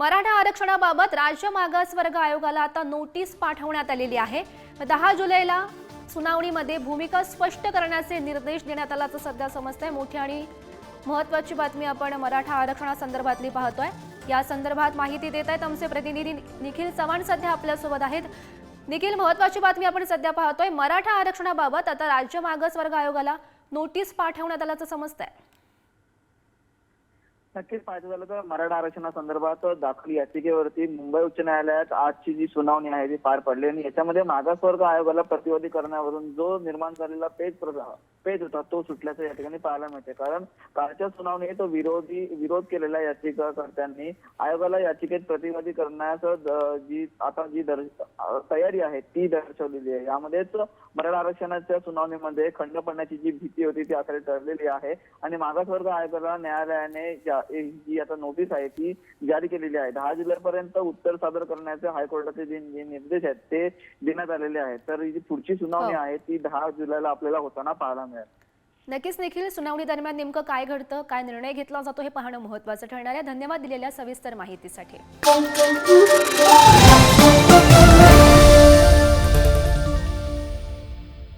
मराठा आरक्षणाबाबत राज्य मागासवर्ग आयोगाला आता नोटीस पाठवण्यात आलेली आहे. दहा जुलैला सुनावणीमध्ये भूमिका स्पष्ट करण्याचे निर्देश देण्यात आल्याचं सध्या समजतंय. मोठी आणि महत्वाची बातमी आपण मराठा आरक्षणासंदर्भातली पाहतोय. या संदर्भात माहिती देत आहेत आमचे प्रतिनिधी निखिल चव्हाण सध्या आपल्यासोबत आहेत. निखिल महत्वाची बातमी आपण सध्या पाहतोय. मराठा आरक्षणाबाबत आता राज्य मागासवर्ग आयोगाला नोटीस पाठवण्यात आल्याचं समजतंय. नक्कीच पाहायचं झालं तर मराठा आरक्षणासंदर्भात दाखल याचिकेवरती मुंबई उच्च न्यायालयात आजची जी सुनावणी आहे ती पार पडली आणि याच्यामध्ये मागासवर्ग आयोगाला प्रतिवादी करण्यावरून जो निर्माण झालेला पेज प्र- पेज होता तो सुटल्याचं या ठिकाणी पाहायला मिळते कारण कालच्या सुनावणीत तो विरोधी विरोध केलेल्या याचिकाकर्त्यांनी आयोगाला याचिकेत प्रतिवादी करण्यास जी आता जी दर तयारी आहे ती दर्शवलेली आहे. यामध्येच मराठा आरक्षणाच्या सुनावणीमध्ये खंड पडण्याची जी भीती होती ती आखरी ठरलेली आहे. आणि मागासवर्ग आयोगाला न्यायालयाने जी आता नोटीस आहे ती जारी केलेली आहे. दहा जुलैपर्यंत उत्तर सादर करण्याचे हायकोर्टाचे जे निर्देश आहेत ते देण्यात आलेले आहेत. तर ही जी पुढची सुनावणी हो. आहे ती दहा जुलैला आपल्याला होताना पाहायला मिळेल. नक्कीच निखिल सुनावणी दरम्यान नेमकं काय घडतं काय निर्णय घेतला जातो हे पाहणं महत्वाचं ठरणार आहे. धन्यवाद दिलेल्या सविस्तर माहितीसाठी.